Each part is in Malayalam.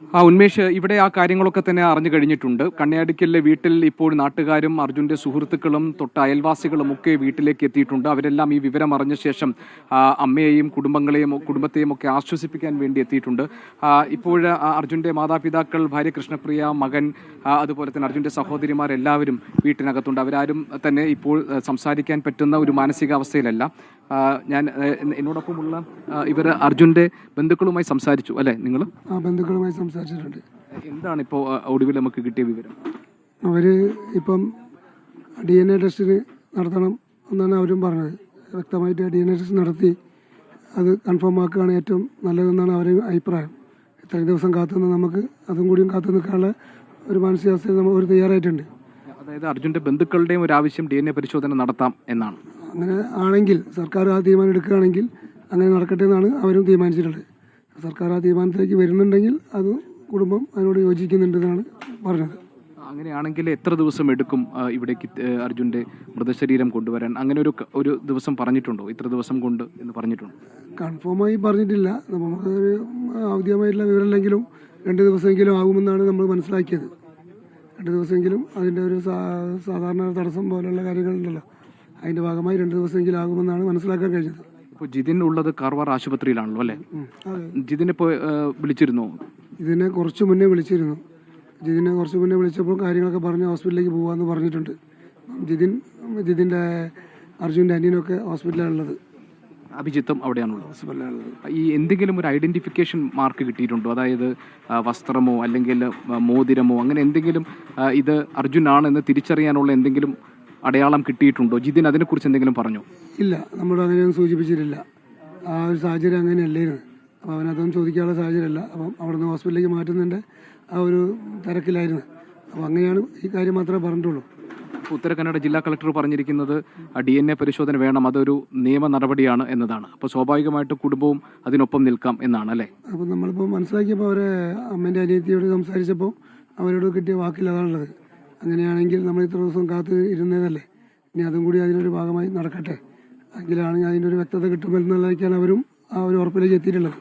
ആ ഉന്മേഷ് ഇവിടെ ആ കാര്യങ്ങളൊക്കെ തന്നെ അറിഞ്ഞു കഴിഞ്ഞിട്ടുണ്ട്. കണ്ണിയാടിക്കലിലെ വീട്ടിൽ ഇപ്പോൾ നാട്ടുകാരും അർജുന്റെ സുഹൃത്തുക്കളും തൊട്ട് അയൽവാസികളും ഒക്കെ വീട്ടിലേക്ക് എത്തിയിട്ടുണ്ട്. അവരെല്ലാം ഈ വിവരം അറിഞ്ഞ ശേഷം അമ്മയെയും കുടുംബങ്ങളെയും കുടുംബത്തെയും ഒക്കെ ആശ്വസിപ്പിക്കാൻ വേണ്ടി എത്തിയിട്ടുണ്ട്. ഇപ്പോൾ അർജുന്റെ മാതാപിതാക്കൾ ഭാര്യ കൃഷ്ണപ്രിയ മകൻ അതുപോലെ തന്നെ അർജുന്റെ സഹോദരിമാരെല്ലാവരും വീട്ടിനകത്തുണ്ട്. അവരാരും തന്നെ ഇപ്പോൾ സംസാരിക്കാൻ പറ്റുന്ന ഒരു മാനസികാവസ്ഥയിലല്ല. ഞാൻ എന്നോടൊപ്പമുള്ള ഇവർ അർജുന്റെ ബന്ധുക്കളുമായി സംസാരിച്ചു അല്ലെ? നിങ്ങൾ ആ ബന്ധുക്കളുമായി സംസാരിച്ചിട്ടുണ്ട്. എന്താണ് ഇപ്പോൾ ഒടുവിൽ നമുക്ക് കിട്ടിയ വിവരം? അവർ ഇപ്പം ഡി എൻ എ ടെസ്റ്റിന് നടത്തണം എന്നാണ് അവരും പറഞ്ഞത്. വ്യക്തമായിട്ട് ഡി എൻ എ ടെസ്റ്റ് നടത്തി അത് കൺഫേം ആക്കുകയാണ് ഏറ്റവും നല്ലതെന്നാണ് അവരെ അഭിപ്രായം. ഇത്രയും ദിവസം കാത്തുനിന്ന് നമുക്ക് അതും കൂടിയും കാത്തു നിൽക്കാനുള്ള ഒരു മാനസികാവസ്ഥയിൽ നമ്മൾ ഒരു തയ്യാറായിട്ടുണ്ട്. അതായത് അർജുന്റെ ബന്ധുക്കളുടെയും ഒരു ആവശ്യം ഡി എൻ എ പരിശോധന നടത്താം എന്നാണ്. അങ്ങനെ ആണെങ്കിൽ സർക്കാർ ആ തീരുമാനം എടുക്കുകയാണെങ്കിൽ അങ്ങനെ നടക്കട്ടെ എന്നാണ് അവരും തീരുമാനിച്ചിട്ടുള്ളത്. സർക്കാർ ആ തീരുമാനത്തിലേക്ക് വരുന്നുണ്ടെങ്കിൽ അത് കുടുംബം അതിനോട് യോജിക്കുന്നുണ്ടെന്നാണ് പറഞ്ഞത്. അങ്ങനെയാണെങ്കിൽ എത്ര ദിവസം എടുക്കും ഇവിടേക്ക് അർജുന്റെ മൃതശരീരം കൊണ്ടുവരാൻ? അങ്ങനെ ഒരു ഒരു ദിവസം പറഞ്ഞിട്ടുണ്ടോ? ഇത്ര ദിവസം കൊണ്ട് എന്ന് പറഞ്ഞിട്ടുണ്ടോ? കൺഫേമായി പറഞ്ഞിട്ടില്ല. നമുക്കൊരു ഔദ്യോഗികമായിട്ടുള്ള വിവരമില്ലെങ്കിലും രണ്ട് ദിവസമെങ്കിലും ആകുമെന്നാണ് നമ്മൾ മനസ്സിലാക്കിയത്. രണ്ട് ദിവസമെങ്കിലും അതിന്റെ ഒരു സാധാരണ തടസ്സം പോലെയുള്ള കാര്യങ്ങളുണ്ടല്ലോ. അതിന്റെ ഭാഗമായി രണ്ട് ദിവസമെങ്കിലും ആകുമെന്നാണ് മനസ്സിലാക്കാൻ കഴിഞ്ഞത്. ഇപ്പോൾ ജിതിൻ ഉള്ളത് കാർവാർ ആശുപത്രിയിലാണല്ലോ അല്ലേ? ജിതിനെ ഇപ്പോൾ വിളിച്ചിരുന്നു? ഇതിനെ കുറച്ച് മുന്നേ വിളിച്ചിരുന്നു. ജിതിനെ കുറച്ച് മുന്നേ വിളിച്ചപ്പോൾ കാര്യങ്ങളൊക്കെ പറഞ്ഞ് ഹോസ്പിറ്റലിലേക്ക് പോകാമെന്ന് പറഞ്ഞിട്ടുണ്ട്. ജിതിൻ ജിതിന്റെ അർജുന്റെ അനിയനൊക്കെ ഹോസ്പിറ്റലിലാണുള്ളത്. അഭിജിത്തും അവിടെയാണുള്ളത്. ഹോസ്പിറ്റലിലാണുള്ളത്. ഈ എന്തെങ്കിലും ഒരു ഐഡന്റിഫിക്കേഷൻ മാർക്ക് കിട്ടിയിട്ടുണ്ടോ? അതായത് വസ്ത്രമോ അല്ലെങ്കിൽ മോതിരമോ അങ്ങനെ എന്തെങ്കിലും ഇത് അർജുൻ ആണെന്ന് തിരിച്ചറിയാനുള്ള എന്തെങ്കിലും അടയാളം കിട്ടിയിട്ടുണ്ടോ? ജിതിൻ അതിനെക്കുറിച്ച് എന്തെങ്കിലും പറഞ്ഞു? ഇല്ല നമ്മൾ അങ്ങനെയൊന്നും സൂചിപ്പിച്ചിട്ടില്ല. ആ ഒരു സാഹചര്യം അങ്ങനെയല്ലായിരുന്നു. അപ്പോൾ അവനതൊന്നും ചോദിക്കാനുള്ള സാഹചര്യമല്ല. അപ്പം അവിടെ നിന്ന് ഹോസ്പിറ്റലിലേക്ക് മാറ്റുന്നതിന്റെ ആ ഒരു തിരക്കിലായിരുന്നു. അപ്പോൾ അങ്ങനെയാണ് ഈ കാര്യം മാത്രമേ പറഞ്ഞിട്ടുള്ളൂ. ഉത്തര കന്നഡ ജില്ലാ കളക്ടർ പറഞ്ഞിരിക്കുന്നത് ഡി എൻ എ പരിശോധന വേണം അതൊരു നിയമ നടപടിയാണ് എന്നതാണ്. അപ്പോൾ സ്വാഭാവികമായിട്ട് കുടുംബവും അതിനൊപ്പം നിൽക്കാം എന്നാണ് അല്ലേ? അപ്പോൾ നമ്മളിപ്പോൾ മനസ്സിലാക്കിയപ്പോൾ അവരെ അമ്മേന്റെ അനിയത്തിയോട് സംസാരിച്ചപ്പോൾ അവരോട് കിട്ടിയ വാക്കിൽ അതാണുള്ളത്. അങ്ങനെയാണെങ്കിൽ നമ്മൾ ഇത്ര ദിവസം കാത്ത് ഇരുന്നതല്ലേ ഇനി അതും കൂടി അതിനൊരു ഭാഗമായി നടക്കട്ടെ. എങ്കിലാണ് ഒരു വ്യക്തത കിട്ടുമെന്നുള്ളതൊക്കെയാണ് അവരും ആ ഒരു ഉറപ്പിലേക്ക് എത്തിയിട്ടുള്ളത്.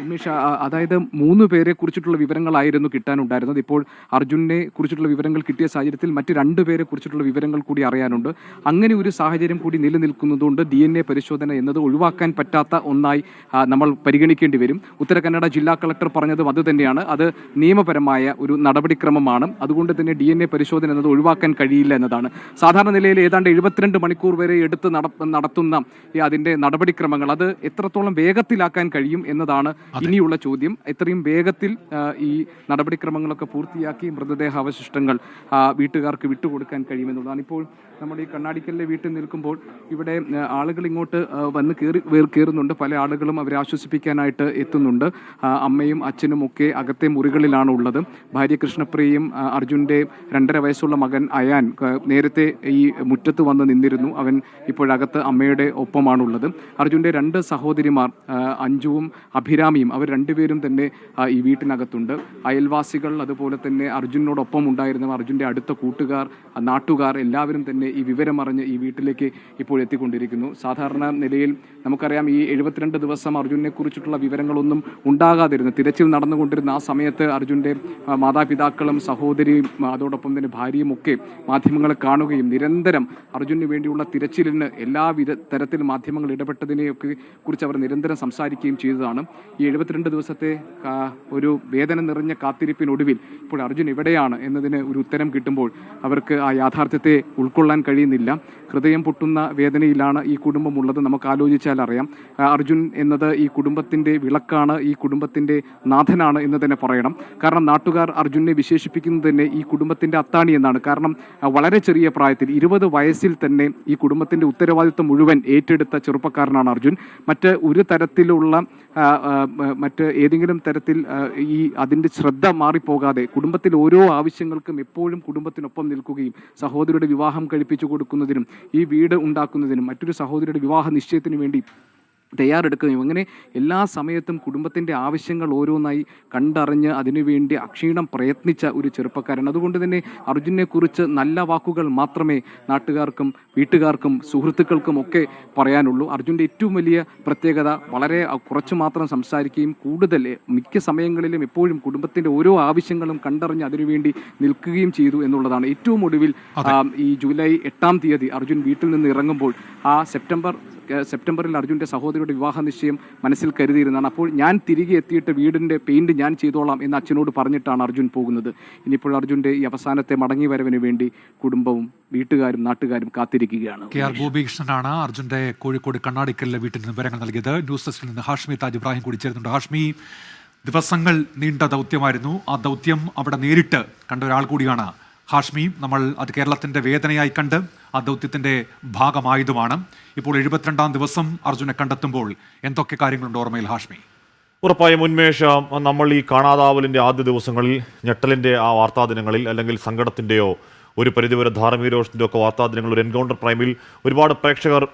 ഉന്മേഷ് ആ- അതായത് മൂന്ന് പേരെ കുറിച്ചിട്ടുള്ള വിവരങ്ങളായിരുന്നു കിട്ടാനുണ്ടായിരുന്നത്. ഇപ്പോൾ അർജുനെ കുറിച്ചിട്ടുള്ള വിവരങ്ങൾ കിട്ടിയ സാഹചര്യത്തിൽ മറ്റ് രണ്ട് പേരെ കുറിച്ചിട്ടുള്ള വിവരങ്ങൾ കൂടി അറിയാനുണ്ട്. അങ്ങനെ ഒരു സാഹചര്യം കൂടി നിലനിൽക്കുന്നതുകൊണ്ട് ഡി എൻ എ പരിശോധന എന്നത് ഒഴിവാക്കാൻ പറ്റാത്ത ഒന്നായി നമ്മൾ പരിഗണിക്കേണ്ടി വരും. ഉത്തര കന്നഡ ജില്ലാ കളക്ടർ പറഞ്ഞതും അത് തന്നെയാണ്. അത് നിയമപരമായ ഒരു നടപടിക്രമമാണ്. അതുകൊണ്ട് തന്നെ ഡി എൻ എ പരിശോധന എന്നത് ഒഴിവാക്കാൻ കഴിയില്ല എന്നതാണ്. സാധാരണ നിലയിൽ ഏതാണ്ട് എഴുപത്തിരണ്ട് മണിക്കൂർ വരെ എടുത്ത് നടത്തുന്ന അതിന്റെ നടപടിക്രമങ്ങൾ അത് എത്രത്തോളം വേഗത്തിലാക്കാൻ കഴിയും എന്നതാണ് ഇനിയുള്ള ചോദ്യം എത്രയും വേഗത്തിൽ ഈ നടപടിക്രമങ്ങളൊക്കെ പൂർത്തിയാക്കി മൃതദേഹ അവശിഷ്ടങ്ങൾ വീട്ടുകാർക്ക് വിട്ടുകൊടുക്കാൻ കഴിയുമെന്നുള്ളതാണ്. ഇപ്പോൾ നമ്മൾ ഈ കണ്ണാടിക്കലിലെ വീട്ടിൽ നിൽക്കുമ്പോൾ ഇവിടെ ആളുകൾ ഇങ്ങോട്ട് വന്ന് കയറി കയറുന്നുണ്ട് പല ആളുകളും അവരെ ആശ്വസിപ്പിക്കാനായിട്ട് എത്തുന്നുണ്ട്. അമ്മയും അച്ഛനും ഒക്കെ അകത്തെ മുറികളിലാണ് ഉള്ളത് ഭാര്യ കൃഷ്ണപ്രിയയും അർജുന്റെ രണ്ടര വയസ്സുള്ള മകൻ അയാൻ നേരത്തെ ഈ മുറ്റത്ത് വന്ന് നിന്നിരുന്നു. അവൻ ഇപ്പോഴകത്ത് അമ്മയുടെ ഒപ്പമാണുള്ളത്. അർജുന്റെ രണ്ട് സഹോദരിമാർ അഞ്ജുവും അഞ്ജുവും അഭിരാമിയും അവർ രണ്ടുപേരും തന്നെ ഈ വീട്ടിനകത്തുണ്ട്. അയൽവാസികൾ അതുപോലെ തന്നെ അർജുനോടൊപ്പം ഉണ്ടായിരുന്നവർ അർജുന്റെ അടുത്ത കൂട്ടുകാർ നാട്ടുകാർ എല്ലാവരും തന്നെ ഈ വിവരം അറിഞ്ഞ് ഈ വീട്ടിലേക്ക് ഇപ്പോൾ എത്തിക്കൊണ്ടിരിക്കുന്നു. സാധാരണ നിലയിൽ നമുക്കറിയാം ഈ എഴുപത്തിരണ്ട് ദിവസം അർജുനെ കുറിച്ചിട്ടുള്ള വിവരങ്ങളൊന്നും ഉണ്ടാകാതിരുന്നു. തിരച്ചിൽ നടന്നുകൊണ്ടിരുന്ന ആ സമയത്ത് അർജുന്റെ മാതാപിതാക്കളും സഹോദരിയും അതോടൊപ്പം തന്നെ ഭാര്യയും ഒക്കെ മാധ്യമങ്ങളെ കാണുകയും നിരന്തരം അർജുന് വേണ്ടിയുള്ള തിരച്ചിലിന് എല്ലാവിധ തരത്തിൽ മാധ്യമങ്ങൾ ഇടപെട്ടതിനെയൊക്കെ കുറിച്ച് അവർ നിരന്തരം സംസാരിക്കുകയും ചെയ്തതാണ്. എഴുപത്തിരണ്ട് ദിവസത്തെ ഒരു വേദന നിറഞ്ഞ കാത്തിരിപ്പിനൊടുവിൽ ഇപ്പോൾ അർജുൻ എവിടെയാണ് എന്നതിന് ഒരു ഉത്തരം കിട്ടുമ്പോൾ അവർക്ക് ആ യാഥാർത്ഥ്യത്തെ ഉൾക്കൊള്ളാൻ കഴിയുന്നില്ല. ഹൃദയം പൊട്ടുന്ന വേദനയിലാണ് ഈ കുടുംബം ഉള്ളത്. നമുക്ക് ആലോചിച്ചാൽ അറിയാം. അർജുൻ എന്നത് ഈ കുടുംബത്തിന്റെ വിളക്കാണ് ഈ കുടുംബത്തിന്റെ നാഥനാണ് എന്ന് തന്നെ പറയണം. കാരണം നാട്ടുകാർ അർജുനെ വിശേഷിപ്പിക്കുന്നത് തന്നെ ഈ കുടുംബത്തിന്റെ അത്താണി എന്നാണ്. കാരണം വളരെ ചെറിയ പ്രായത്തിൽ ഇരുപത് വയസ്സിൽ തന്നെ ഈ കുടുംബത്തിന്റെ ഉത്തരവാദിത്വം മുഴുവൻ ഏറ്റെടുത്ത ചെറുപ്പക്കാരനാണ് അർജുൻ. മറ്റ് ഒരു തരത്തിലുള്ള മറ്റ് ഏതെങ്കിലും തരത്തിൽ ഈ അതിന്റെ ശ്രദ്ധ മാറിപ്പോകാതെ കുടുംബത്തിൽ ഓരോ ആവശ്യങ്ങൾക്കും എപ്പോഴും കുടുംബത്തിനൊപ്പം നിൽക്കുകയും സഹോദരിയുടെ വിവാഹം കഴിപ്പിച്ചു കൊടുക്കുന്നതിനും ഈ വീട് ഉണ്ടാക്കുന്നതിനും മറ്റൊരു സഹോദരിയുടെ വിവാഹ നിശ്ചയത്തിനു വേണ്ടി തയ്യാറെടുക്കുകയും അങ്ങനെ എല്ലാ സമയത്തും കുടുംബത്തിന്റെ ആവശ്യങ്ങൾ ഓരോന്നായി കണ്ടറിഞ്ഞ് അതിനുവേണ്ടി അക്ഷീണം പ്രയത്നിച്ച ഒരു ചെറുപ്പക്കാരൻ. അതുകൊണ്ട് തന്നെ അർജുനെക്കുറിച്ച് നല്ല വാക്കുകൾ മാത്രമേ നാട്ടുകാർക്കും വീട്ടുകാർക്കും സുഹൃത്തുക്കൾക്കും ഒക്കെ പറയാനുള്ളൂ. അർജുന്റെ ഏറ്റവും വലിയ പ്രത്യേകത വളരെ കുറച്ച് മാത്രം സംസാരിക്കുകയും കൂടുതൽ മിക്ക സമയങ്ങളിലും എപ്പോഴും കുടുംബത്തിന്റെ ഓരോ ആവശ്യങ്ങളും കണ്ടറിഞ്ഞ് അതിനുവേണ്ടി നിൽക്കുകയും ചെയ്തു എന്നുള്ളതാണ് ഏറ്റവും ഒടുവിൽ ഈ ജൂലൈ എട്ടാം തീയതി അർജുൻ വീട്ടിൽ നിന്ന് ഇറങ്ങുമ്പോൾ ആ സെപ്റ്റംബർ സെപ്റ്റംബറിൽ അർജുന്റെ സഹോദരിയുടെ വിവാഹ നിശ്ചയം മനസ്സിൽ കരുതിയിരുന്നതാണ്. അപ്പോൾ ഞാൻ തിരികെ എത്തിയിട്ട് വീടിന്റെ പെയിന്റ് ഞാൻ ചെയ്തോളാം എന്ന് അച്ഛനോട് പറഞ്ഞിട്ടാണ് അർജുൻ പോകുന്നത്. ഇനിയിപ്പോൾ അർജുന്റെ ഈ അവസാനത്തെ മടങ്ങി വരവിന് വേണ്ടി കുടുംബവും വീട്ടുകാരും നാട്ടുകാരും കാത്തിരിക്കുകയാണ്. കെ ആർ ഗോപികൃഷ്ണനാണ് അർജുന്റെ കോഴിക്കോട് കണ്ണാടിക്കലിലെ വീട്ടിൽ നിന്ന് വിവരങ്ങൾ നൽകിയത്. ന്യൂസ് ഡെസ്കിൽ നിന്ന് ഹാഷ്മി താജ് ഇബ്രാഹിം കൂടി ചേരുന്നുണ്ട്. ഹാഷ്മി ദിവസങ്ങൾ നീണ്ട ദൗത്യമായിരുന്നു. ആ ദൗത്യം അവിടെ നേരിട്ട് കണ്ട ഒരാൾ കൂടിയാണ് ഹാഷ്മി നമ്മൾ അത് കേരളത്തിന്റെ വേദനയായി കണ്ട് ആ ദൗത്യത്തിന്റെ ഭാഗമായതുമാണ്. ഇപ്പോൾ എഴുപത്തിരണ്ടാം ദിവസം അർജുനെ കണ്ടെത്തുമ്പോൾ എന്തൊക്കെ കാര്യങ്ങളുണ്ട് ഓർമ്മയിൽ ഹാഷ്മി? ഉറപ്പായും ഉന്മേഷം നമ്മൾ ഈ കാണാതാവലിന്റെ ആദ്യ ദിവസങ്ങളിൽ ഞെട്ടലിന്റെ ആ വാർത്താ ദിനങ്ങളിൽ അല്ലെങ്കിൽ സങ്കടത്തിന്റെയോ ഒരു പരിധിവരെ ധാർമ്മികരോഷത്തിന്റെ ഒക്കെ വാർത്താ ദിനങ്ങൾ ഒരു എൻകൗണ്ടർ പ്രൈമിൽ ഒരുപാട് പ്രേക്ഷകർ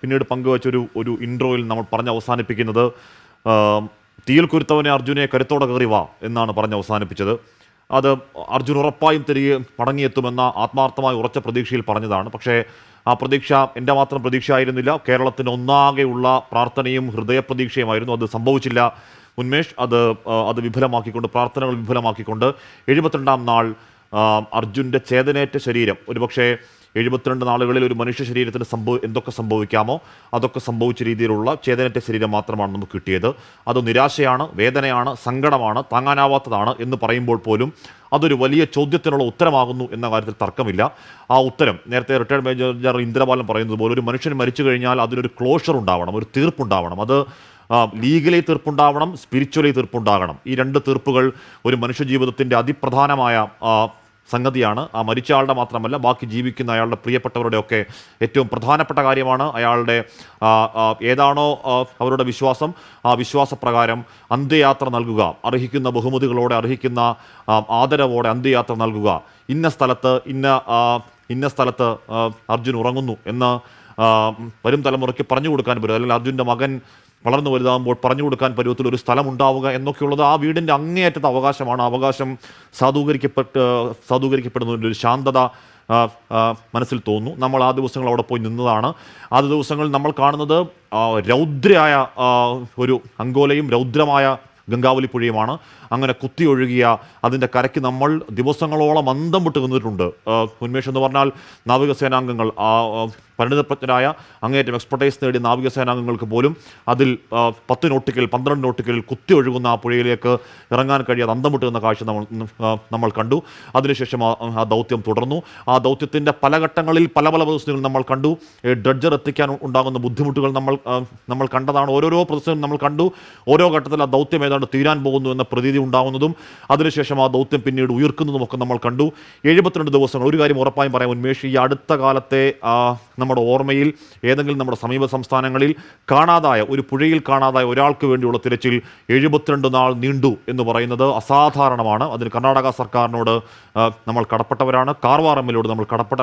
പിന്നീട് പങ്കുവച്ച ഒരു ഒരു ഇൻട്രോയിൽ നമ്മൾ പറഞ്ഞ് അവസാനിപ്പിക്കുന്നത്. തീയിൽ കുരുത്തവനെ അർജുനെ കരുത്തോടെ കയറി വാ എന്നാണ് പറഞ്ഞ് അവസാനിപ്പിച്ചത്. അത് അർജുൻ ഉറപ്പായും തിരികെ മടങ്ങിയെത്തുമെന്ന ആത്മാർത്ഥമായ ഉറച്ച പ്രതീക്ഷയിൽ പറഞ്ഞതാണ്. പക്ഷേ ആ പ്രതീക്ഷ എന്റെ മാത്രം പ്രതീക്ഷയായിരുന്നില്ല. കേരളത്തിന് ഒന്നാകെയുള്ള പ്രാർത്ഥനയും ഹൃദയപ്രതീക്ഷയുമായിരുന്നു. അത് സംഭവിച്ചില്ല. ഉന്മേഷ് അത് അത് വിഫലമാക്കിക്കൊണ്ട് പ്രാർത്ഥനകൾ വിഫലമാക്കിക്കൊണ്ട് എഴുപത്തിരണ്ടാം നാൾ അർജുന്റെ ചേതനേറ്റ ശരീരം. ഒരുപക്ഷെ എഴുപത്തിരണ്ട് നാളുകളിൽ ഒരു മനുഷ്യ ശരീരത്തിന് സംഭവ എന്തൊക്കെ സംഭവിക്കാമോ അതൊക്കെ സംഭവിച്ച രീതിയിലുള്ള ചേതനറ്റ ശരീരം മാത്രമാണ് നമുക്ക് കിട്ടിയത്. അത് നിരാശയാണ് വേദനയാണ് സങ്കടമാണ് താങ്ങാനാവാത്തതാണ് എന്ന് പറയുമ്പോൾ പോലും അതൊരു വലിയ ചോദ്യത്തിനുള്ള ഉത്തരമാകുന്നു എന്ന കാര്യത്തിൽ തർക്കമില്ല. ആ ഉത്തരം നേരത്തെ റിട്ടയർഡ് മേജർ ജനറൽ ഇന്ദ്രബാലൻ പറയുന്നത് പോലെ ഒരു മനുഷ്യൻ മരിച്ചു കഴിഞ്ഞാൽ അതിനൊരു ക്ലോഷർ ഉണ്ടാവണം ഒരു തീർപ്പുണ്ടാവണം. അത് ലീഗലി തീർപ്പുണ്ടാവണം സ്പിരിച്വലി തീർപ്പുണ്ടാകണം. ഈ രണ്ട് തീർപ്പുകൾ ഒരു മനുഷ്യ ജീവിതത്തിന്റെ അതിപ്രധാനമായ സംഗതിയാണ്. ആ മരിച്ച ആളുടെ മാത്രമല്ല ബാക്കി ജീവിക്കുന്ന അയാളുടെ പ്രിയപ്പെട്ടവരുടെ ഒക്കെ ഏറ്റവും പ്രധാനപ്പെട്ട കാര്യമാണ് അയാളുടെ ഏതാണോ അവരുടെ വിശ്വാസം. ആ വിശ്വാസപ്രകാരം അന്ത്യയാത്ര നൽകുക. അർഹിക്കുന്ന ബഹുമതികളോടെ അർഹിക്കുന്ന ആദരവോടെ അന്ത്യയാത്ര നൽകുക. ഇന്ന സ്ഥലത്ത് ഇന്ന ഇന്ന സ്ഥലത്ത് അർജുൻ ഉറങ്ങുന്നു എന്ന് വരും തലമുറയ്ക്ക് പറഞ്ഞു കൊടുക്കാൻ പറ്റും. അല്ലെങ്കിൽ അർജുന്റെ മകൻ വളർന്നു വലുതാകുമ്പോൾ പറഞ്ഞു കൊടുക്കാൻ പരുവത്തിൽ ഒരു സ്ഥലം ഉണ്ടാവുക എന്നൊക്കെയുള്ളത് ആ വീടിന്റെ അങ്ങേയറ്റത്തെ അവകാശമാണ്. അവകാശം സാധൂകരിക്കപ്പെട്ട് സാധൂകരിക്കപ്പെടുന്നതിന്റെ ഒരു ശാന്തത മനസ്സിൽ തോന്നുന്നു. നമ്മൾ ആ ദിവസങ്ങൾ അവിടെ പോയി നിന്നതാണ്. ആ ദിവസങ്ങളിൽ നമ്മൾ കാണുന്നത് രൗദ്രയായ ഒരു അങ്കോലയും രൗദ്രമായ ഗംഗാവലി പുഴയുമാണ്. അങ്ങനെ കുത്തി ഒഴുകിയ അതിന്റെ കരയ്ക്ക് നമ്മൾ ദിവസങ്ങളോളം അന്തം വിട്ട് നിന്നിട്ടുണ്ട്. ഉന്മേഷം എന്ന് പറഞ്ഞാൽ നാവികസേനാംഗങ്ങൾ പരിണിതപ്രജ്ഞരായ അങ്ങേയറ്റം എക്സ്പെർട്ടൈസ് നേടിയ നാവികസേനാംഗങ്ങൾക്ക് പോലും അതിൽ പത്ത് നോട്ടിക്കൽ പന്ത്രണ്ട് കുത്തി ഒഴുകുന്ന ആ പുഴയിലേക്ക് ഇറങ്ങാൻ കഴിയാതെ അന്തമുട്ടുന്ന കാഴ്ച നമ്മൾ നമ്മൾ കണ്ടു. അതിനുശേഷം ആ ദൗത്യം തുടർന്നു. ആ ദൗത്യത്തിന്റെ പല ഘട്ടങ്ങളിൽ പല പല ദിവസങ്ങൾ നമ്മൾ കണ്ടു. ഡ്രഡ്ജർ എത്തിക്കാൻ ഉണ്ടാകുന്ന ബുദ്ധിമുട്ടുകൾ നമ്മൾ നമ്മൾ കണ്ടതാണ്. ഓരോരോ പ്രതിസന്ധി നമ്മൾ കണ്ടു. ഓരോ ഘട്ടത്തിൽ ആ ദൗത്യം ഏതാണ്ട് തീരാൻ പോകുന്നു എന്ന പ്രതീതി ഉണ്ടാകുന്നതും അതിനുശേഷം ആ ദൗത്യം പിന്നീട് ഉയർക്കുന്നതും ഒക്കെ നമ്മൾ കണ്ടു. എഴുപത്തിരണ്ട് ദിവസങ്ങൾ. ഒരു കാര്യം ഉറപ്പായും പറയാം ഉന്മേഷ് ഈ അടുത്ത കാലത്തെ നമ്മുടെ ഓർമ്മയിൽ ഏതെങ്കിലും നമ്മുടെ സമീപ സംസ്ഥാനങ്ങളിൽ കാണാതായ ഒരു പുഴയിൽ കാണാതായ ഒരാൾക്ക് വേണ്ടിയുള്ള തിരച്ചിൽ എഴുപത്തിരണ്ട് നാൾ നീണ്ടു എന്ന് പറയുന്നത് അസാധാരണമാണ്. അതിന് കർണാടക സർക്കാരിനോട് നമ്മൾ കടപ്പെട്ടവരാണ്. കാർവാർ എം നമ്മൾ കടപ്പെട്ട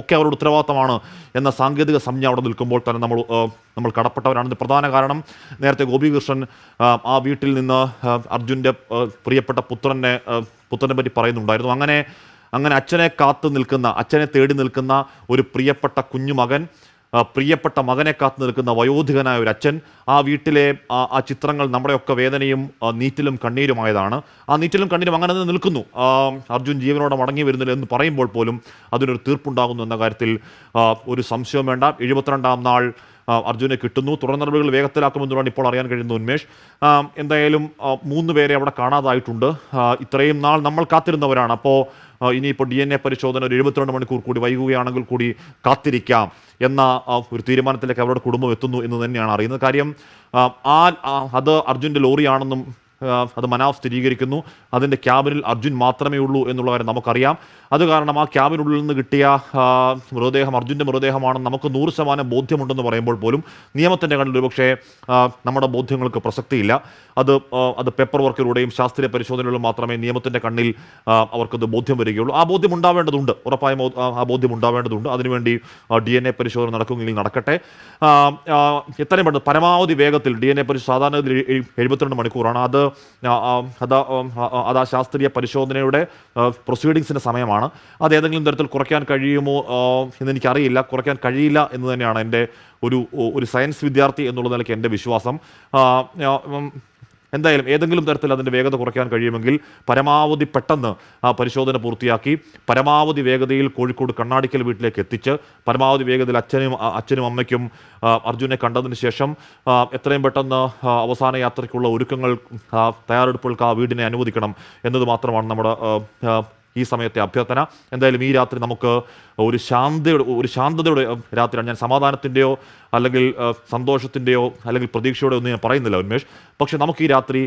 ഒക്കെ അവരുടെ ഉത്തരവാദിത്തമാണ് എന്ന സാങ്കേതിക സംജ്ഞ അവിടെ നിൽക്കുമ്പോൾ തന്നെ നമ്മൾ നമ്മൾ കടപ്പെട്ടവരാണ്. പ്രധാന കാരണം നേരത്തെ ഗോപികൃഷ്ണൻ ആ, വീട്ടിൽ നിന്ന് അർജുന്റെ പ്രിയപ്പെട്ട പുത്രനെ പുത്രനെ പറ്റി പറയുന്നുണ്ടായിരുന്നു. അങ്ങനെ അങ്ങനെ അച്ഛനെ കാത്തു നിൽക്കുന്ന അച്ഛനെ തേടി നിൽക്കുന്ന ഒരു പ്രിയപ്പെട്ട കുഞ്ഞുമകൻ പ്രിയപ്പെട്ട മകനെ കാത്തു നിൽക്കുന്ന വയോധികനായ ഒരു അച്ഛൻ ആ വീട്ടിലെ ആ ചിത്രങ്ങൾ നമ്മുടെയൊക്കെ വേദനയും നീറ്റിലും കണ്ണീരുമായതാണ്. ആ നീറ്റിലും കണ്ണീരും അങ്ങനെ തന്നെ നിൽക്കുന്നു. അർജുൻ ജീവനോടെ മടങ്ങി വരുന്നില്ല എന്ന് പറയുമ്പോൾ പോലും അതിനൊരു തീർപ്പുണ്ടാകുന്നു എന്ന കാര്യത്തിൽ ഒരു സംശയം വേണ്ട. എഴുപത്തിരണ്ടാം നാൾ അർജുനെ കിട്ടുന്നു. തുടർ നടപടികൾ വേഗത്തിലാക്കുമെന്നുള്ളതാണ് ഇപ്പോൾ അറിയാൻ കഴിയുന്നത് ഉന്മേഷ്. എന്തായാലും മൂന്ന് പേരെ അവിടെ കാണാതായിട്ടുണ്ട്. ഇത്രയും നാൾ നമ്മൾ കാത്തിരുന്നവരാണ്. അപ്പോൾ ഇനിയിപ്പോൾ ഡി എൻ എ പരിശോധന ഒരു എഴുപത്തിരണ്ട് മണിക്കൂർ കൂടി വൈകുകയാണെങ്കിൽ കൂടി കാത്തിരിക്കാം എന്ന ഒരു തീരുമാനത്തിലേക്ക് അവരുടെ കുടുംബം എത്തുന്നു എന്ന് തന്നെയാണ് അറിയുന്നത്. കാര്യം ആ, അത് അർജുന്റെ ലോറിയാണെന്നും അത് മനാഫ് സ്ഥിരീകരിക്കുന്നു. അതിന്റെ ക്യാബിനിൽ അർജുൻ മാത്രമേ ഉള്ളൂ എന്നുള്ള കാര്യം നമുക്കറിയാം. അത് കാരണം ആ ക്യാബിനുള്ളിൽ നിന്ന് കിട്ടിയ മൃതദേഹം അർജുന്റെ മൃതദേഹമാണെന്ന് നമുക്ക് നൂറ് ശതമാനം ബോധ്യമുണ്ടെന്ന് പറയുമ്പോൾ പോലും നിയമത്തിന്റെ കണ്ണിൽ ഒരുപക്ഷെ നമ്മുടെ ബോധ്യങ്ങൾക്ക് പ്രസക്തിയില്ല. അത് അത് പേപ്പർ വർക്കിലൂടെയും ശാസ്ത്രീയ പരിശോധനകളിലും മാത്രമേ നിയമത്തിന്റെ കണ്ണിൽ അവർക്കത് ബോധ്യം വരികയുള്ളൂ. ആ ബോധ്യം ഉണ്ടാവേണ്ടതുണ്ട്. ഉറപ്പായും ആ- ബോധ്യം ഉണ്ടാവേണ്ടതുണ്ട്. അതിനുവേണ്ടി ഡി എൻ എ പരിശോധന നടക്കുമെങ്കിൽ നടക്കട്ടെ. എത്രയും പെട്ടെന്ന് പരമാവധി വേഗത്തിൽ ഡി എൻ എ പരിശോധന സാധാരണ എഴുപത്തിരണ്ട് മണിക്കൂറാണ്. അത് അത് അത് ആ ശാസ്ത്രീയ പരിശോധനയുടെ പ്രൊസീഡിങ്സിന്റെ സമയമാണ്. അത് ഏതെങ്കിലും തരത്തിൽ കുറയ്ക്കാൻ കഴിയുമോ ആ, എന്ന് എനിക്കറിയില്ല കുറയ്ക്കാൻ കഴിയില്ല എന്ന് തന്നെയാണ് എന്റെ ഒരു ഒരു സയൻസ് വിദ്യാർത്ഥി എന്നുള്ള നിലയ്ക്ക് എന്റെ വിശ്വാസം. എന്തായാലും ഏതെങ്കിലും തരത്തിൽ അതിന്റെ വേഗത കുറയ്ക്കാൻ കഴിയുമെങ്കിൽ പരമാവധി പെട്ടെന്ന് ആ പരിശോധന പൂർത്തിയാക്കി പരമാവധി വേഗതയിൽ കോഴിക്കോട് കണ്ണാടിക്കൽ വീട്ടിലേക്ക് എത്തിച്ച് പരമാവധി വേഗതയിൽ അച്ഛനും അച്ഛനും അമ്മയ്ക്കും അർജുനെ കണ്ടതിന് ശേഷം എത്രയും പെട്ടെന്ന് അവസാന യാത്രയ്ക്കുള്ള ഒരുക്കങ്ങൾ തയ്യാറെടുപ്പുകൾക്ക് ആ വീടിനെ അനുവദിക്കണം എന്നത് മാത്രമാണ് നമ്മുടെ ഈ സമയത്തെ അഭ്യർത്ഥന. എന്തായാലും ഈ രാത്രി നമുക്ക് ഒരു ശാന്തയുടെ ഒരു ശാന്തതയുടെ രാത്രിയാണ്. ഞാൻ സമാധാനത്തിന്റെയോ അല്ലെങ്കിൽ സന്തോഷത്തിന്റെയോ അല്ലെങ്കിൽ പ്രതീക്ഷയുടെ ഒന്നും ഞാൻ പറയുന്നില്ല ഉന്മേഷ്. പക്ഷേ നമുക്ക് ഈ രാത്രി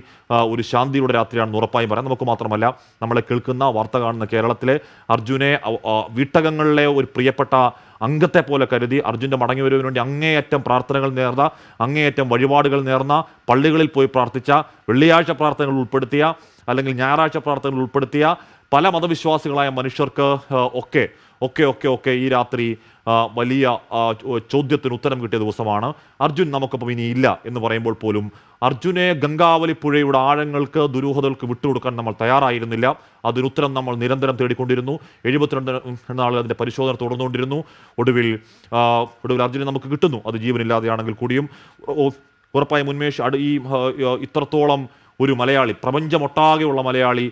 ഒരു ശാന്തിയുടെ രാത്രിയാണെന്ന് ഉറപ്പായും പറയാം. നമുക്ക് മാത്രമല്ല നമ്മളെ കേൾക്കുന്ന വാർത്ത കാണുന്ന കേരളത്തിലെ അർജുനെ വീട്ടകങ്ങളിലെ ഒരു പ്രിയപ്പെട്ട അംഗത്തെ പോലെ കരുതി അർജുന്റെ മടങ്ങി വരുവിന് വേണ്ടി അങ്ങേയറ്റം പ്രാർത്ഥനകൾ നേർന്ന അങ്ങേയറ്റം വഴിപാടുകൾ നേർന്ന പള്ളികളിൽ പോയി പ്രാർത്ഥിച്ച വെള്ളിയാഴ്ച പ്രാർത്ഥനകൾ ഉൾപ്പെടുത്തിയ അല്ലെങ്കിൽ ഞായറാഴ്ച പ്രാർത്ഥനകൾ ഉൾപ്പെടുത്തിയ പല മതവിശ്വാസികളായ മനുഷ്യർക്ക് ഒക്കെ ഒക്കെ ഒക്കെ ഒക്കെ ഈ രാത്രി വലിയ ചോദ്യത്തിന് ഉത്തരം കിട്ടിയ ദിവസമാണ്. അർജുൻ നമുക്കിപ്പം ഇനി ഇല്ല എന്ന് പറയുമ്പോൾ പോലും അർജുനെ ഗംഗാവലി പുഴയുടെ ആഴങ്ങൾക്ക് ദുരൂഹതകൾക്ക് വിട്ടുകൊടുക്കാൻ നമ്മൾ തയ്യാറായിരുന്നില്ല. അതിനുത്തരം നമ്മൾ നിരന്തരം തേടിക്കൊണ്ടിരുന്നു. എഴുപത്തിരണ്ട് നാൾ അതിന്റെ പരിശോധന തുടർന്നുകൊണ്ടിരുന്നു. ഒടുവിൽ ഒടുവിൽ അർജുനെ നമുക്ക് കിട്ടുന്നു. അത് ജീവനില്ലാതെയാണെങ്കിൽ കൂടിയും. ഉറപ്പായ ഉറപ്പായും ഉന്മേഷ് ഈ ഇത്രത്തോളം ഒരു മലയാളി പ്രപഞ്ചമൊട്ടാകെയുള്ള മലയാളി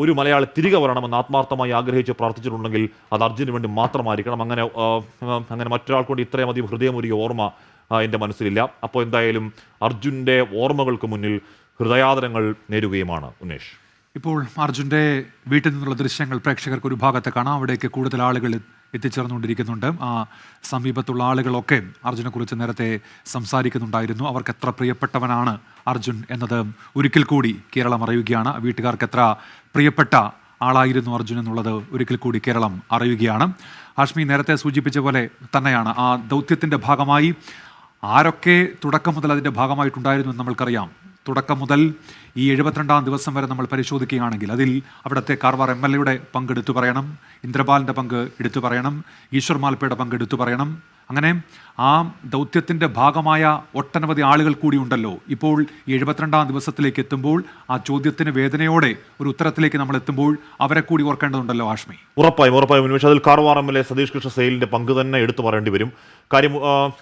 ഒരു മലയാളി തിരികെ വരണമെന്ന് ആത്മാർത്ഥമായി ആഗ്രഹിച്ച് പ്രാർത്ഥിച്ചിട്ടുണ്ടെങ്കിൽ അത് അർജുന് വേണ്ടി മാത്രമായിരിക്കണം. അങ്ങനെ അങ്ങനെ മറ്റൊരാൾക്കൊണ്ട് ഇത്രയും അധികം ഹൃദയമൊരു ഓർമ്മ എന്റെ മനസ്സിലില്ല. അപ്പോൾ എന്തായാലും അർജുന്റെ ഓർമ്മകൾക്ക് മുന്നിൽ ഹൃദയാദരങ്ങൾ നേരുകയുമാണ് ഉമേഷ് ഇപ്പോൾ അർജുന്റെ വീട്ടിൽ നിന്നുള്ള ദൃശ്യങ്ങൾ പ്രേക്ഷകർക്ക് ഒരു ഭാഗത്ത് കാണാം. അവിടേക്ക് കൂടുതൽ ആളുകൾ എത്തിച്ചേർന്നുകൊണ്ടിരിക്കുന്നുണ്ട്. ആ സമീപത്തുള്ള ആളുകളൊക്കെ അർജുനെ കുറിച്ച് നേരത്തെ സംസാരിക്കുന്നുണ്ടായിരുന്നു. അവർക്ക് എത്ര പ്രിയപ്പെട്ടവനാണ് അർജുൻ എന്നത് ഒരിക്കൽ കൂടി കേരളം അറിയുകയാണ്. വീട്ടുകാർക്ക് എത്ര പ്രിയപ്പെട്ട ആളായിരുന്നു അർജുൻ എന്നുള്ളത് ഒരിക്കൽ കൂടി കേരളം അറിയുകയാണ്. ഹാഷ്മി നേരത്തെ സൂചിപ്പിച്ച പോലെ തന്നെയാണ്. ആ ദൗത്യത്തിന്റെ ഭാഗമായി ആരൊക്കെ തുടക്കം മുതൽ അതിന്റെ ഭാഗമായിട്ടുണ്ടായിരുന്നു എന്ന് നമ്മൾക്കറിയാം. തുടക്കം മുതൽ ഈ എഴുപത്തിരണ്ടാം ദിവസം വരെ നമ്മൾ പരിശോധിക്കുകയാണെങ്കിൽ അതിൽ അവിടുത്തെ കാർവാർ എം എൽ എയുടെ പങ്ക് എടുത്തു പറയണം ഇന്ദ്രപാലിന്റെ പങ്ക് എടുത്തു പറയണം ഈശ്വർ മാൽപ്പയുടെ പങ്ക് എടുത്തു പറയണം. അങ്ങനെ ആ ദൗത്യത്തിന്റെ ഭാഗമായ ഒട്ടനവധി ആളുകൾ കൂടി ഉണ്ടല്ലോ. ഇപ്പോൾ എഴുപത്തിരണ്ടാം ദിവസത്തിലേക്ക് എത്തുമ്പോൾ ആ ചോദ്യത്തിന് വേദനയോടെ ഒരു ഉത്തരത്തിലേക്ക് നമ്മൾ എത്തുമ്പോൾ അവരെ കൂടി ഓർക്കേണ്ടതുണ്ടല്ലോ ആഷ്മി. ഉറപ്പായും ഉറപ്പായും. ഉന്മേഷ് അതിൽ Karwar M L A Satish Krishna സെയിലിന്റെ പങ്ക് തന്നെ എടുത്തു പറയേണ്ടി വരും. കാര്യം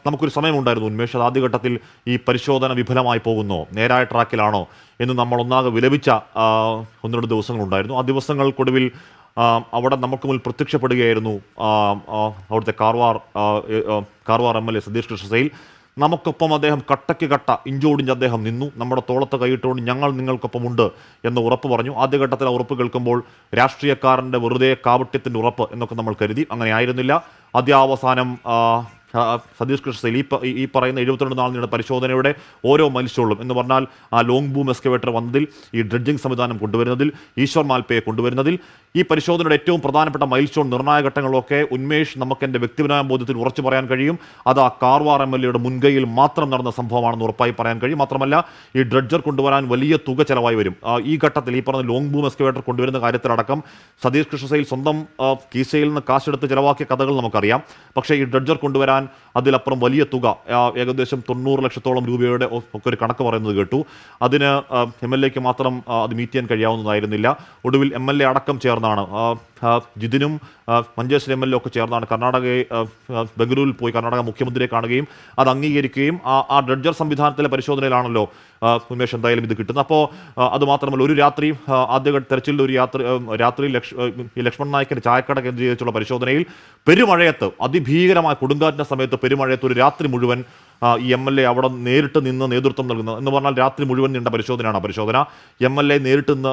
നമുക്കൊരു സമയമുണ്ടായിരുന്നു ഉന്മേഷ്. അത് ആദ്യഘട്ടത്തിൽ ഈ പരിശോധന വിഫലമായി പോകുന്നോ. നേരായ ട്രാക്കിലാണോ എന്ന് നമ്മൾ ഒന്നാകെ വിലപിച്ച ഒന്ന് രണ്ട് ദിവസങ്ങളുണ്ടായിരുന്നു. ആ ദിവസങ്ങൾക്കൊടുവിൽ അവിടെ നമുക്ക് മുൻ പ്രത്യക്ഷപ്പെടുകയായിരുന്നു അവിടുത്തെ Karwar Karwar M L A Satish Krishna Sail നമുക്കൊപ്പം അദ്ദേഹം കട്ടയ്ക്ക് കട്ട ഇഞ്ചോടിഞ്ച് അദ്ദേഹം നിന്നു. നമ്മുടെ തോളത്ത് കൈയിട്ടുകൊണ്ട് ഞങ്ങൾ നിങ്ങൾക്കൊപ്പമുണ്ട് എന്ന് ഉറപ്പ് പറഞ്ഞു. ആദ്യഘട്ടത്തിൽ ആ ഉറപ്പ് കേൾക്കുമ്പോൾ രാഷ്ട്രീയക്കാരന്റെ വെറുതെ കാവട്യത്തിന്റെ ഉറപ്പ് എന്നൊക്കെ നമ്മൾ കരുതി. അങ്ങനെ ആയിരുന്നില്ല. അത്യാവസാനം സതീഷ് കൃഷ്ണയിൽ ഈ പറയുന്ന എഴുപത്തിരണ്ട് നാളിനുള്ള പരിശോധനയുടെ ഓരോ മൈൽസ്റ്റോളും എന്ന് പറഞ്ഞാൽ ആ ലോങ് ബൂം എക്സ്കവേറ്റർ വന്നതിൽ ഈ ഡ്രഡ്ജിംഗ് സംവിധാനം കൊണ്ടുവരുന്നതിൽ ഈശ്വർ മാൽപ്പയെ കൊണ്ടുവരുന്നതിൽ ഈ പരിശോധനയുടെ ഏറ്റവും പ്രധാനപ്പെട്ട മൈൽസ്റ്റോൺ നിർണായക ഘട്ടങ്ങളൊക്കെ ഉന്മേഷ് നമുക്ക് എന്റെ വ്യക്തിപരമായ ബോധ്യത്തിൽ ഉറച്ചു പറയാൻ കഴിയും. അത് ആ കാർവാർ എം എൽ എയുടെ മുൻകൈയിൽ മാത്രം നടന്ന സംഭവമാണെന്ന് ഉറപ്പായി പറയാൻ കഴിയും. മാത്രമല്ല ഈ ഡ്രഡ്ജർ കൊണ്ടുവരാൻ വലിയ തുക ചെലവായി വരും. ഈ ഘട്ടത്തിൽ ഈ പറഞ്ഞ ലോങ് ബൂം എക്സ്കവേറ്റർ കൊണ്ടുവരുന്ന കാര്യത്തിലടക്കം സതീഷ് കൃഷ്ണസയിൽ സ്വന്തം കീസയിൽ നിന്ന് കാശെടുത്ത് ചെലവാക്കിയ കഥകൾ നമുക്കറിയാം. പക്ഷേ ഈ ഡ്രഡ്ജർ കൊണ്ടുവരാൻ അതിലപ്പുറം വലിയ തുക ഏകദേശം തൊണ്ണൂറ് ലക്ഷത്തോളം രൂപയുടെ ഒക്കെ ഒരു കണക്ക് പറയുന്നത് കേട്ടു. അതിന് എം എൽ എക്ക് മാത്രം അത് മീറ്റ് ചെയ്യാൻ കഴിയാവുന്നതായിരുന്നില്ല. ഒടുവിൽ എം എൽ എ അടക്കം ചേർന്നാണ്. ജിതിനും മഞ്ചേശ്വരം എം എൽ എ ഒക്കെ ചേർന്നാണ്. കർണാടകയെ ബംഗളൂരിൽ പോയി കർണാടക മുഖ്യമന്ത്രിയെ കാണുകയും അത് അംഗീകരിക്കുകയും ആ ഡ്രഡ്ജർ സംവിധാനത്തിലെ പരിശോധനയിലാണല്ലോ ആ, ഉന്മേഷ് എന്തായാലും ഇത് കിട്ടുന്നു. അപ്പോൾ അത് മാത്രമല്ല ഒരു രാത്രി ആദ്യ തെരച്ചിലിൽ ഒരു യാത്ര രാത്രി ലക്ഷ് ലക്ഷ്മൺ നായക്കിന്റെ ചായക്കട കേന്ദ്രീകരിച്ചുള്ള പരിശോധനയിൽ പെരുമഴയത്ത് അതിഭീകരമായ കൊടുങ്കാറ്റിന്റെ സമയത്ത് പെരുമഴയത്ത് ഒരു രാത്രി മുഴുവൻ ഈ എം എൽ എ അവിടെ നേരിട്ട് നിന്ന് നേതൃത്വം നൽകുന്നത്. എന്ന് പറഞ്ഞാൽ രാത്രി മുഴുവൻ നീണ്ട പരിശോധനയാണ് പരിശോധന. എം എൽ എ നേരിട്ട് നിന്ന്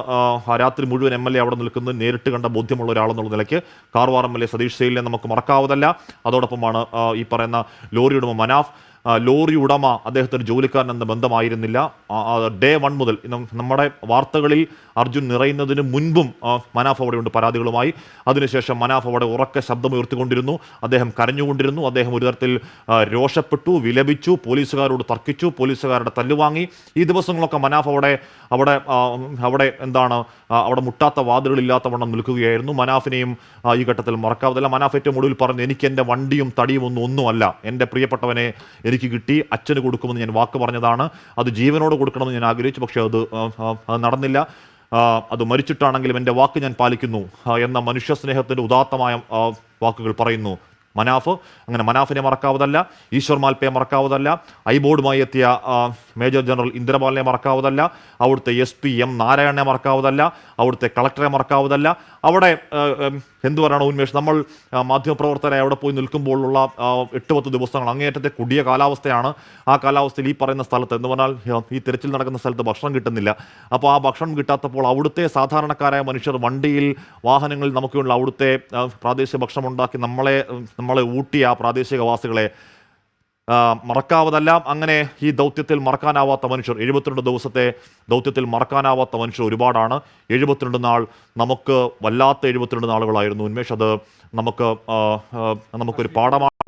രാത്രി മുഴുവൻ എം എൽ എ അവിടെ നിൽക്കുന്നത് നേരിട്ട് കണ്ട ബോധ്യമുള്ള ഒരാളെന്നുള്ള നിലയ്ക്ക് Karwar M L A Satish സെയിലിനെ നമുക്ക് മറക്കാവതല്ല അതോടൊപ്പമാണ് ഈ പറയുന്ന ലോറിയുടെ മനാഫ്. ലോറി ഉടമ അദ്ദേഹത്തിന് ജോലിക്കാരൻ എന്ന ബന്ധമായിരുന്നില്ല ഡേ വൺ മുതൽ നമ്മുടെ വാർത്തകളിൽ അർജുൻ നിറയുന്നതിന് മുൻപും മനാഫ് അവിടെയുണ്ട് പരാതികളുമായി. അതിനുശേഷം മനാഫ് അവിടെ ഉറക്കെ ശബ്ദമുയർത്തിക്കൊണ്ടിരുന്നു. അദ്ദേഹം കരഞ്ഞുകൊണ്ടിരുന്നു. അദ്ദേഹം ഒരു തരത്തിൽ രോഷപ്പെട്ടു വിലപിച്ചു പോലീസുകാരോട് തർക്കിച്ചു പോലീസുകാരുടെ തല്ലുവാങ്ങി ഈ ദിവസങ്ങളൊക്കെ മനാഫ് അവിടെ അവിടെ അവിടെ എന്താണ് അവിടെ മുട്ടാത്ത വാതിലുകളില്ലാത്ത വണ്ണം നിൽക്കുകയായിരുന്നു. മനാഫിനെയും ഈ ഘട്ടത്തിൽ മറക്കാവതല്ല മനാഫ് ഏറ്റവും ഒടുവിൽ പറഞ്ഞു എനിക്ക് എന്റെ വണ്ടിയും തടിയും ഒന്നും ഒന്നുമല്ല. എന്റെ പ്രിയപ്പെട്ടവനെ എനിക്ക് കിട്ടി അച്ഛന് കൊടുക്കുമെന്ന് ഞാൻ വാക്ക് പറഞ്ഞതാണ്. അത് ജീവനോട് കൊടുക്കണമെന്ന് ഞാൻ ആഗ്രഹിച്ചു പക്ഷേ അത് നടന്നില്ല. അത് മരിച്ചിട്ടാണെങ്കിലും എന്റെ വാക്ക് ഞാൻ പാലിക്കുന്നു എന്ന മനുഷ്യ സ്നേഹത്തിന്റെ ഉദാത്തമായ വാക്കുകൾ പറയുന്നു. മനാഫ്. അങ്ങനെ മനാഫിനെ മറക്കാവതല്ല ഈശ്വർ മാൽപ്പയെ മറക്കാവതല്ല ഐബോർഡുമായി എത്തിയ മേജർ ജനറൽ ഇന്ദ്രപാലിനെ മറക്കാവതല്ല അവിടുത്തെ എസ് പി എം നാരായണനെ മറക്കാവതല്ല അവിടുത്തെ കളക്ടറെ മറക്കാവതല്ല അവിടെ എന്തു പറയണം ഉന്മേഷ്? നമ്മൾ മാധ്യമപ്രവർത്തകരെ അവിടെ പോയി നിൽക്കുമ്പോഴുള്ള എട്ട് പത്ത് ദിവസങ്ങൾ അങ്ങേയറ്റത്തെ കുടിയ കാലാവസ്ഥയാണ്. ആ കാലാവസ്ഥയിൽ ഈ പറയുന്ന സ്ഥലത്ത് എന്ന് പറഞ്ഞാൽ ഈ തിരച്ചിൽ നടക്കുന്ന സ്ഥലത്ത് ഭക്ഷണം കിട്ടുന്നില്ല. അപ്പോൾ ആ ഭക്ഷണം കിട്ടാത്തപ്പോൾ അവിടുത്തെ സാധാരണക്കാരായ മനുഷ്യർ വണ്ടിയിൽ വാഹനങ്ങളിൽ നമുക്കുള്ള അവിടുത്തെ പ്രാദേശിക ഭക്ഷണം ഉണ്ടാക്കി നമ്മളെ നമ്മളെ ഊട്ടിയ പ്രാദേശികവാസികളെ മറക്കാവതെല്ലാം. അങ്ങനെ ഈ ദൗത്യത്തിൽ മറക്കാനാവാത്ത മനുഷ്യർ എഴുപത്തിരണ്ട് ദിവസത്തെ ദൗത്യത്തിൽ മറക്കാനാവാത്ത മനുഷ്യർ ഒരുപാടാണ്. എഴുപത്തിരണ്ട് നാൾ നമുക്ക് വല്ലാത്ത എഴുപത്തിരണ്ട് നാളുകളായിരുന്നു. ഉന്മേഷ് അത് നമുക്ക് നമുക്കൊരു പാഠമാണ്